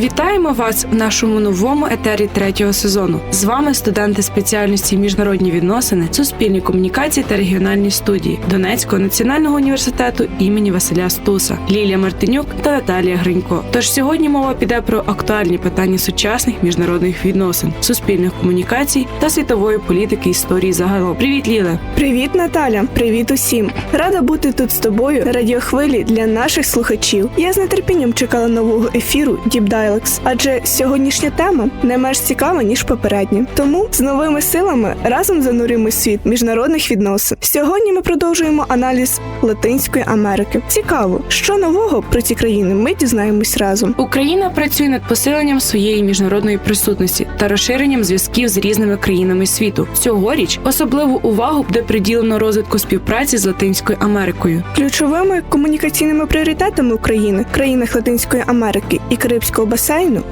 Вітаємо вас в нашому новому етері третього сезону. З вами студенти спеціальності міжнародні відносини, суспільні комунікації та регіональні студії Донецького національного університету імені Василя Стуса, Лілія Мартинюк та Наталія Гринько. Тож сьогодні мова піде про актуальні питання сучасних міжнародних відносин, суспільних комунікацій та світової політики історії загалом. Привіт, Ліле! Привіт, Наталя! Привіт усім! Рада бути тут з тобою на радіохвилі для наших слухачів. Я з нетерпінням чекала нового ефіру Deep Dialogues, адже сьогоднішня тема не менш цікава ніж попередня. Тому з новими силами разом зануримо в світ міжнародних відносин. Сьогодні ми продовжуємо аналіз Латинської Америки. Цікаво, що нового про ці країни ми дізнаємось разом. Україна працює над посиленням своєї міжнародної присутності та розширенням зв'язків з різними країнами світу. Цьогоріч особливу увагу буде приділено розвитку співпраці з Латинською Америкою. Ключовими комунікаційними пріоритетами України, в країнах Латинської Америки і Карибського басейну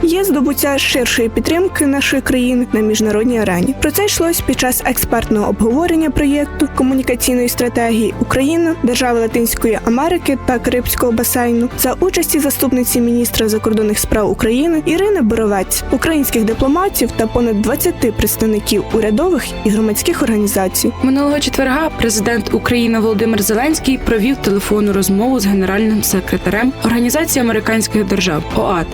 є здобуття ширшої підтримки нашої країни на міжнародній арені. Про це йшлось під час експертного обговорення проєкту комунікаційної стратегії України, держави Латинської Америки та Карибського басейну за участі заступниці міністра закордонних справ України Ірини Боровець, українських дипломатів та понад 20 представників урядових і громадських організацій. Минулого четверга президент України Володимир Зеленський провів телефонну розмову з генеральним секретарем Організації американських держав ОАД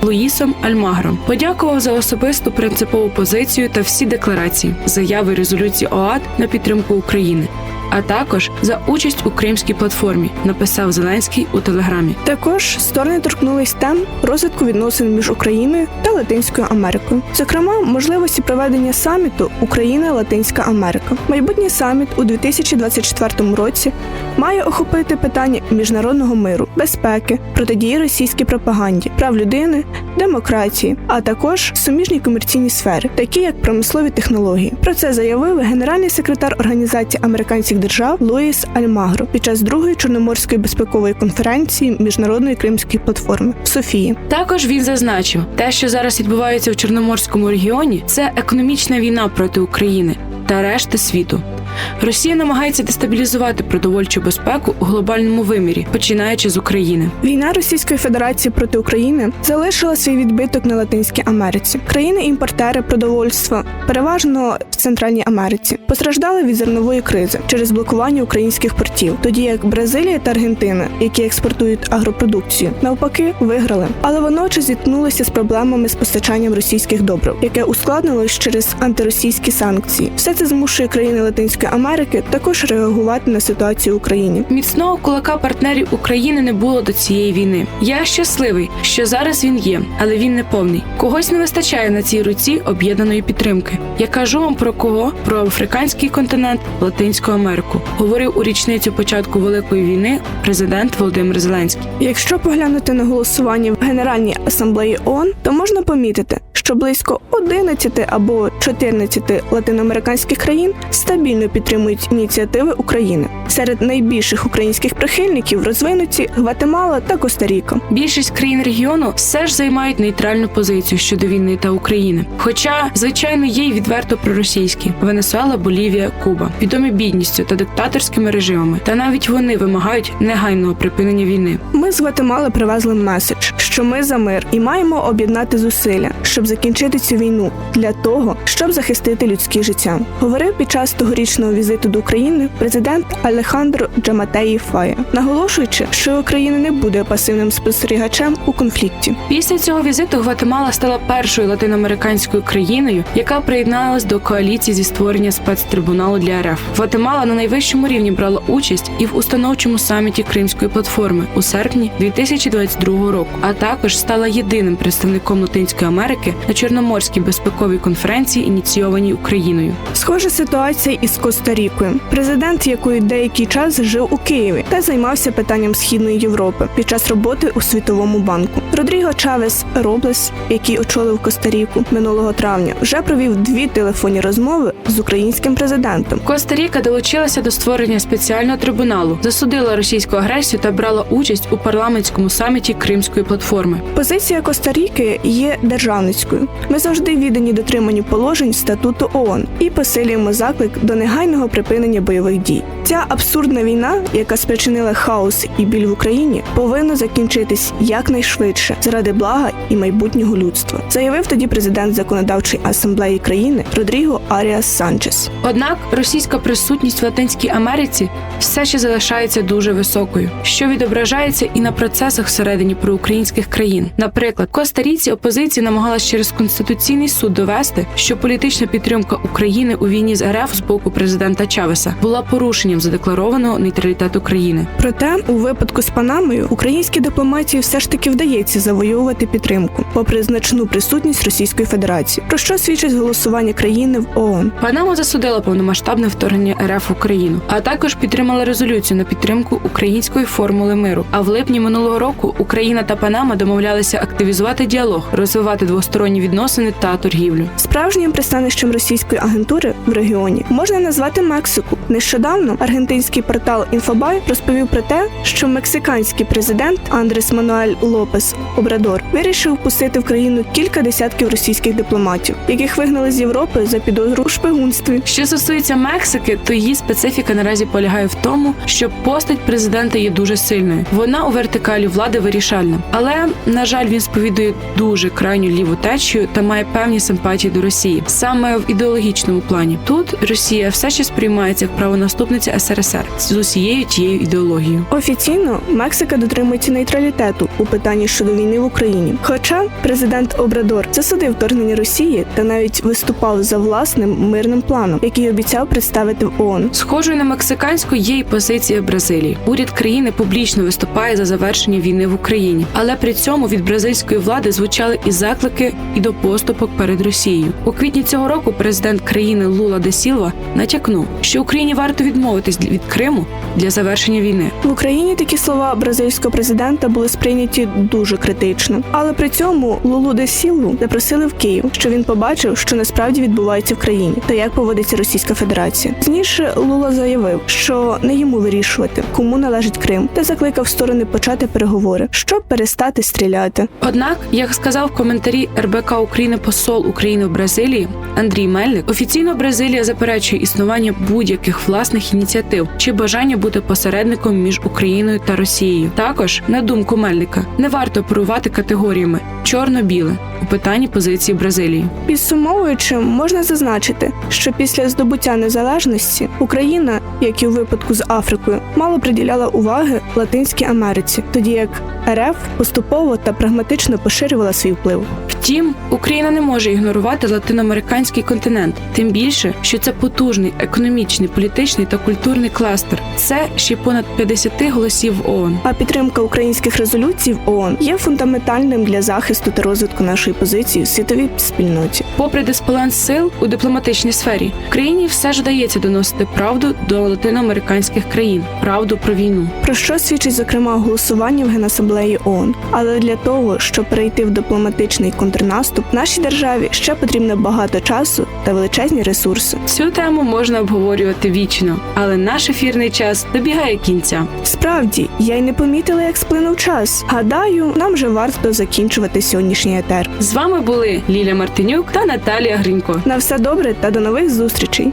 Луїсом Альмагром. Подякував за особисту принципову позицію та всі декларації, заяви резолюції ОАД на підтримку України. А також за участь у кримській платформі, написав Зеленський у телеграмі. Також сторони торкнулись тем розвитку відносин між Україною та Латинською Америкою, зокрема, можливості проведення саміту Україна Латинська Америка. Майбутній саміт у 2024 році має охопити питання міжнародного миру, безпеки, протидії російській пропаганді, прав людини, демократії, а також суміжні комерційні сфери, такі як промислові технології. Про це заявив генеральний секретар Організації американських держав Луїс Альмагро під час другої чорноморської безпекової конференції міжнародної кримської платформи в Софії. Також він зазначив, те, що зараз відбувається в Чорноморському регіоні, це економічна війна проти України та решти світу. Росія намагається дестабілізувати продовольчу безпеку у глобальному вимірі, починаючи з України. Війна Російської Федерації проти України залишила свій відбиток на Латинській Америці. Країни-імпортери продовольства, переважно в Центральній Америці, постраждали від зернової кризи через блокування українських портів, тоді як Бразилія та Аргентина, які експортують агропродукцію, навпаки виграли. Але водночас зіткнулися з проблемами з постачанням російських добрив, яке ускладнилось через антиросійські санкції. Все це змушує країни Латинської Америки також реагувати на ситуацію в Україні. Міцного кулака партнерів України не було до цієї війни. Я щасливий, що зараз він є, але він не повний. Когось не вистачає на цій руці об'єднаної підтримки. Я кажу вам про кого? Про африканський континент, Латинську Америку. Говорив у річницю початку великої війни президент Володимир Зеленський. Якщо поглянути на голосування в Генеральній асамблеї ООН, то можна помітити, що близько 11 або 14 латиноамериканських країн стабільно підтримують ініціативи України. Серед найбільших українських прихильників розвинуті Гватемала та Коста-Ріка. Більшість країн регіону все ж займають нейтральну позицію щодо війни та України. Хоча, звичайно, є й відверто проросійські Венесуела, Болівія, Куба, відомі бідністю та диктаторськими режимами. Та навіть вони вимагають негайного припинення війни. Ми з Гватемали привезли меседж, що ми за мир і маємо об'єднати зусилля, щоб закінчити цю війну для того, щоб захистити людські життя. Говорив під час тогорічного візиту до України президент Алехандро Джаматеї Фая, наголошуючи, що Україна не буде пасивним спостерігачем у конфлікті. Після цього візиту Гватемала стала першою латиноамериканською країною, яка приєдналась до коаліції зі створення спецтрибуналу для РФ. Гватемала на найвищому рівні брала участь і в установчому саміті Кримської платформи у серпні 2022 року, а також стала єдиним представником Латинської Америки на Чорноморській безпековій конференції, ініційованій Україною. Схожа ситуація із Коста-Рікою, президент якої деякий час жив у Києві та займався питанням Східної Європи під час роботи у Світовому банку. Родріго Чавес Роблес, який очолив Коста-Ріку минулого травня, вже провів дві телефонні розмови з українським президентом. Коста-Ріка долучилася до створення спеціального трибуналу, засудила російську агресію та брала участь у парламентському саміті Кримської платформи. Позиція Коста-Ріки є державницькою. Ми завжди віддані дотриманню положень статуту ООН і посилюємо заклик до негайного припинення бойових дій. Ця абсурдна війна, яка спричинила хаос і біль в Україні, повинна закінчитись якнайшвидше заради блага і майбутнього людства, заявив тоді президент законодавчої асамблеї країни Родріго Аріас Санчес. Однак російська присутність в Латинській Америці все ще залишається дуже високою, що відображається і на процесах всередині проукраїнських країн. Наприклад, Коста-Ріці опозиція намагалась через конституційний суд довести, що політична підтримка України у війні з РФ з боку президента Чавеса була порушенням задекларованого нейтралітету країни. Проте, у випадку з Панамою українській дипломатії все ж таки вдається завоювати підтримку, попри значну присутність Російської Федерації, про що свідчить голосування країни в ООН. Панама засудила повномасштабне вторгнення РФ в Україну, а також підтримала резолюцію на підтримку української формули миру. А в липні минулого року Україна та Панама домовлялися активізувати діалог, розвивати двосторонні відносини та торгівлю. Справжнім пристанищем російської агентури в регіоні можна назвати Мексику. Нещодавно аргентинський портал Інфобай розповів про те, що мексиканський президент Андрес Мануель Лопес Обрадор вирішив пустити в країну кілька десятків російських дипломатів, яких вигнали з Європи за підозру у шпигунстві. Що стосується Мексики, то її специфіка наразі полягає в тому, що постать президента є дуже сильною. Вона у вертикалі влади вирішальна, але на жаль, він сповідує дуже крайню ліву течію та має певні симпатії до Росії саме в ідеологічному плані. Тут Росія все ще сприймається як правонаступниця СРСР з усією тією ідеологією. Офіційно Мексика дотримується нейтралітету у питанні щодо війни в Україні. Хоча президент Обрадор засудив вторгнення Росії та навіть виступав за власним мирним планом, який обіцяв представити в ООН. Схожою на мексиканську є і позиція Бразилії. Уряд країни публічно виступає за завершення війни в Україні, але при цьому від бразильської влади звучали і заклики, і до поступок перед Росією. У квітні цього року президент країни Лула де Сілва натякнув, що Україні варто відмовитись від Криму для завершення війни. В Україні такі слова бразильського президента були сприйняті дуже критично, але при цьому Лулу де Сілву запросили в Київ, що він побачив, що насправді відбувається в країні та як поводиться Російська Федерація. Пізніше Лула заявив, що не йому вирішувати, кому належить Крим, та закликав сторони почати переговори, щоб перестати стріляти. Однак, як сказав в коментарі РБК України посол України в Бразилії Андрій Мельник, офіційно Бразилія заперечує існування будь-яких власних ініціатив чи бажання бути посередником між Україною та Росією. Також, на думку Мельника, не варто оперувати категоріями чорно-біле у питанні позиції Бразилії. Підсумовуючи, можна зазначити, що після здобуття незалежності Україна, як і у випадку з Африкою, мало приділяла уваги Латинській Америці, тоді як РФ поступово та прагматично поширювала свій вплив. Втім, Україна не може ігнорувати латиноамериканський континент, тим більше, що це потужний економічний, політичний та культурний кластер. Це ще понад 50 голосів в ООН. А підтримка українських резолюцій в ООН є фундаментальним для захисту та розвитку нашої позиції в світовій спільноті. Попри дисбаланс сил у дипломатичній сфері, країні все ж вдається доносити правду до латиноамериканських країн, правду про війну. Про що свідчить зокрема голосування в Генасамблеї ООН. Але для того, щоб перейти в дипломатичний контрнаступ, нашій державі ще потрібно багато часу та величезні ресурси. Цю тему можна обговорювати вічно, але наш ефірний час добігає кінця. Справді, я й не помітила, як сплинув час. Гадаю, нам вже варто закінчувати сьогоднішній етер. З вами були Ліля Мартинюк та Наталія Гринько. На все добре та до нових зустрічей.